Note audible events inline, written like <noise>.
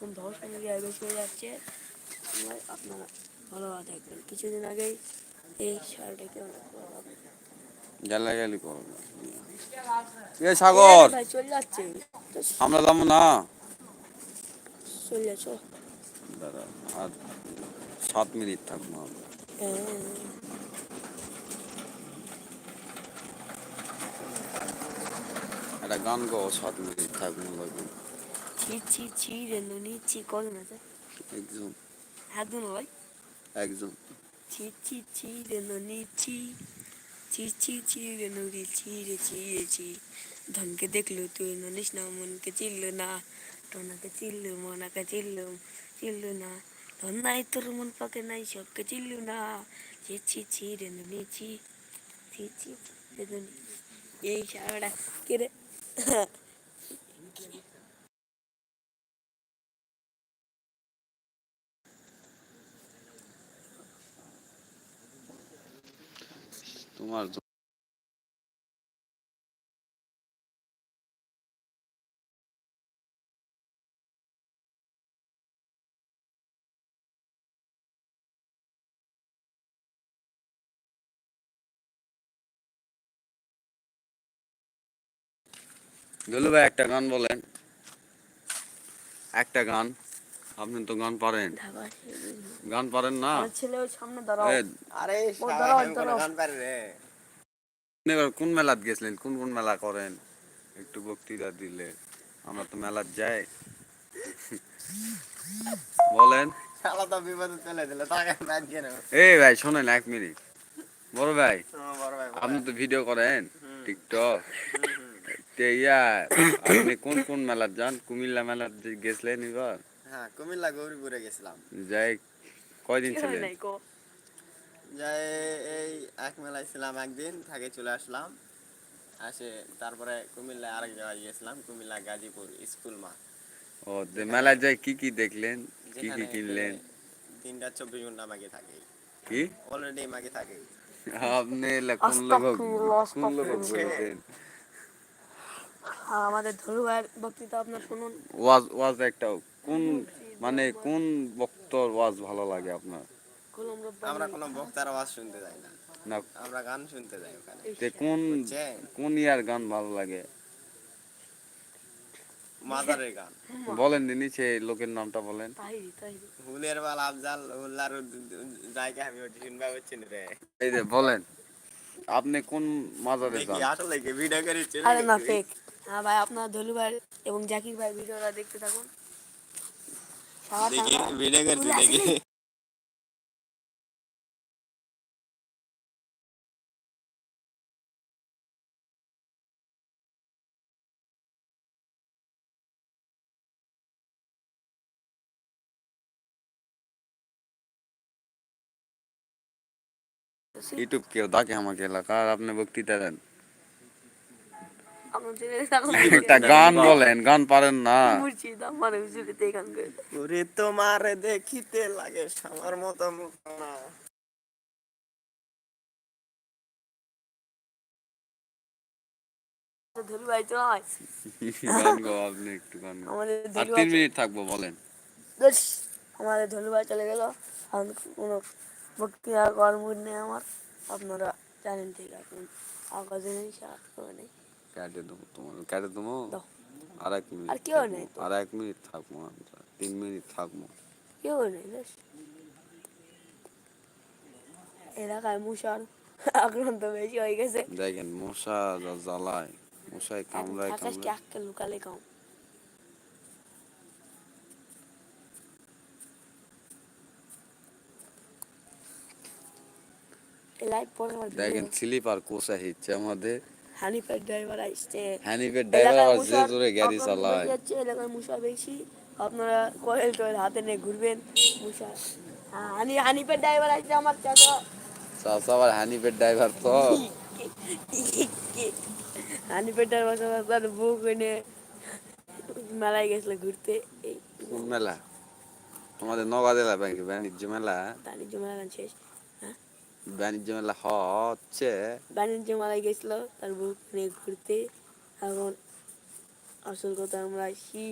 এখন ধর্ষণ এরিয়ায় বেশি হয়ে যাচ্ছে আমার আপনারা ভালোভাবে থাকবেন। কিছুদিন আগেই এই শালটাকে অনেক বড় হবে। করো না। এ সাগর! চলে যাচ্ছে। আমরা যাব না। চলে যাচ্ছ? দাঁড়া, আর সাত মিনিট থাকব আমরা। একটা গান গাও সাত মিনিট থাকব। লাগবে ছি ছি ছি রে নুনি ছি কজন আছে একজন একজন ভাই একজন ছি ছি ছি রে নুনি ছি ছি ছি ছি রে ছি রে ছি রে ছি ধনকে দেখল তুই ননিস না মনকে চিল্লো না টোনাকে চিল্লু মনাকে চিল্লু চিল্লু না ধন নাই তোর মন পাকে নাই সবকে চিল্লু না ছি ছি ছি রে নুনি ছি ছি ছি রে নুনি এই সারাটা কে তোমার জ- ভাই একটা গান বলেন। একটা গান। আপনি তো গান পারেন। গান পারেন না? ছেলে ওই সামনে দাঁড়াও। আরে কোনো দাঁড়াও। গান পারি রে। কোন মেলাত গেছিলেন? কোন কোন মেলা করেন? একটু বক্তৃতা দিলে। আমরা তো মেলাত যাই। বলেন। এই ভাই শোনেন এক মিনিট। বড় ভাই বড় আপনি তো ভিডিও করেন টিকটক। ইয়া আপনি কোন কোন মেলাত যান? কুমিল্লা মেলাত গেছিলেন এবার? হ্যাঁ কুমিল্লা গৌরীপুরে গেছিলাম। যাই কয়দিন ছিলেন? যাই এই এক মেলায় ছিলাম একদিন থাকে চলে আসলাম। আসে তারপরে কুমিল্লা আরেক জায়গায় গেছিলাম কুমিল্লা গাজীপুর স্কুল মাঠ ও মেলায় যাই কি কি দেখলেন? কি কি কিনলেন? তিনটা চব্বিশ ঘণ্টা মাগে থাকে। কি? অলরেডি মাগে থাকে। আপনি কোন লোক কোন লোক বলছেন আমাদের ধরু ভাইয়ের বক্তৃতা আপনার শুনুন। ওয়াজ ওয়াজ একটা কোন মানে কোন বক্তর ওয়াজ ভালো লাগে আপনার? আমরা কোনো বক্তার আওয়াজ শুনতে যাই না। না। আমরা গান শুনতে যাই ওখানে। কোন কোন ইয়ার গান ভালো লাগে? মাদারের গান। বলেন দিনি সে লোকের নামটা বলেন। হুলের বাল আফজাল হুল্লার জায়গা আমি ওটি শুনবা হচ্ছে রে। এই যে বলেন আপনি কোন মাজারে দেখি যান আসলে কি ভিডিও করে আরে না ফেক হ্যাঁ ভাই আপনার ধলু ভাই এবং জাকির ভাই ভিডিওটা দেখতে থাকুন। हाँ, देखिए हाँ, हाँ। विनेगर भी <laughs> देखिए। <laughs> के उदा हम अकेला। का आपने बुक तरह একটা <laughs> গান বলেন গান পারেন না। মুর্শিদ আমার হুজুরিতে গান করে। দেয়। ওরে তোমার দেখিতে লাগে আমার মতো না তো ধলু ভাই তো হয়। গান গাও আপনি একটু গান গাও। আমাদের আর ধলু তিন ভাই মিনিট থাকব বলেন। বেশ, আমাদের ধলু চলে গেল। কোনো মুড নেই আমার। আপনারা জানেন ঠিক এখন আকাশে নেই সাথে নেই। কেটে দেবো তোমার। কেটে দেবো? আর এক মিনিট আর কেউ নেই আর এক মিনিট থাকব আমরা তিন মিনিট থাকব। কেউ নেই এলাকায় মশার। আক্রান্ত বেশি হয়ে গেছে। দেখেন মশা জ্বালায় মশায় কামড়ায় আক্কে লুকালে কাম দেখেন স্লিপার কোষা হিচ্ছে আমাদের। হানিফের ড্রাইভার আসছে। হ্যানিপের ড্রাইভার এলাকায় আবার যে জোরে গাড়ি চালায়। হচ্ছে, এলাকায় মশা বেশি। আপনারা কয়েল টয়েল হাতে নিয়ে ঘুরবেন মশা হানি হানিফের ড্রাইভার আসছে আমার চাচা। চাষা আবার হ্যানিপের ড্রাইভার তো। হানিফের ড্রাইভার তার বউ কিনে মেলায় গেছিল ঘুরতে। এই মেলা? আমাদের নগদ এলা ব্যাংকে বাণিজ্য মেলা? বাণিজ্য মেলা শেষ। বাণিজ্য মেলা হচ্ছে। বাণিজ্য মেলায় গেছিল, তার বউ নিয়ে ঘুরতে। এখন আসল কথা আমরা আসি